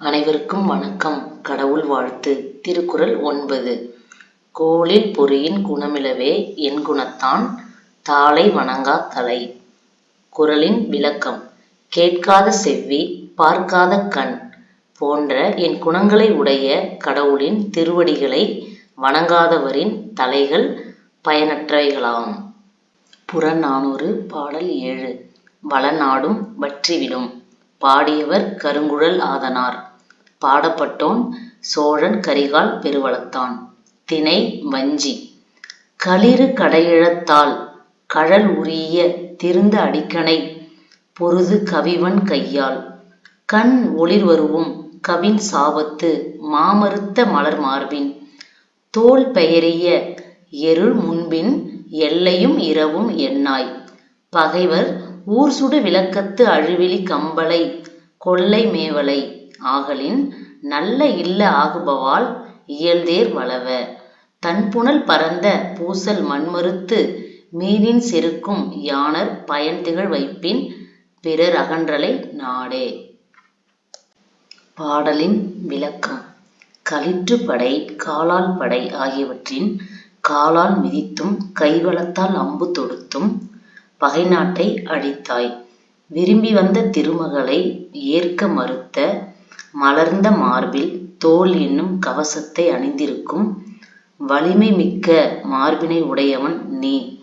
அனைவருக்கும் வணக்கம். கடவுள் வாழ்த்து. திருக்குறள் ஒன்பது. கோளில் பொறியின் குணமிலவே என் குணத்தான் தாளை வணங்கா தலை குறளின் விளக்கம். கேட்காத செவ்வி பார்க்காத கண் போன்ற என் குணங்களை உடைய கடவுளின் திருவடிகளை வணங்காதவரின் தலைகள் பயனற்றவைகளாம். புறநானூறு பாடல் ஏழு. வளநாடும் வற்றிவிடும். பாடியவர் கருங்குழல் ஆதனார். பாடப்பட்டோன் சோழன் கரிகால் பெருவளத்தான். திணை வஞ்சி. களிறு கடையிழத்தால் கழல் உரிய திருந்த அடிக்கணை பொருது கவிவன் கையால். கண் ஒளிர்வருவும் கவின் சாபத்து மாமறுத்த மலர் மார்பின். தோல் பெயரிய எருள் முன்பின் எல்லையும் இரவும் எண்ணாய். பகைவர் ஊர்சுடு விளக்கத்து அழுவிழி கம்பளை கொள்ளை மேவலை ஆகலின் நல்ல இல்ல ஆகுபவால் இயல்தேர் வளவ தண்புனல் பரந்த பூசல் மண்மறுத்து மீனின் செருக்கும் யாணர் பயன்திகழ் வைப்பின் பிறர் அகன்றலை நாடே. பாடலின் விளக்கம் களிற்றுப்படை காலால் படை ஆகியவற்றின் காலால் மிதித்தும் கைவலத்தால் அம்பு தொடுத்தும் பகை நாட்டை அழித்தாய். விரும்பி வந்த திருமகளை ஏற்க மறுத்த மலர்ந்த மார்பில் தோல் என்னும் கவசத்தை அணிந்திருக்கும் வலிமை மிக்க மார்பினை உடையவன் நீ.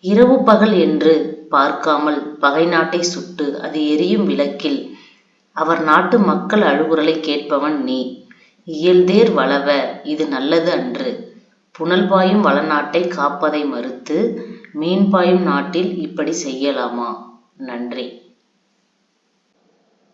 இரவு பகல் என்று பார்க்காமல் பகை நாட்டை சுட்டு அது எரியும் விளக்கில் அவர் நாட்டு மக்கள் அழுகுரலைக் கேட்பவன் நீ. இயல்தேர் வளவ இது நல்லது அன்று. புனல் பாயும் வளநாட்டைக் காப்பதை மறுத்து மீன்பாயும் நாட்டில் இப்படி செய்யலாமா? நன்றி.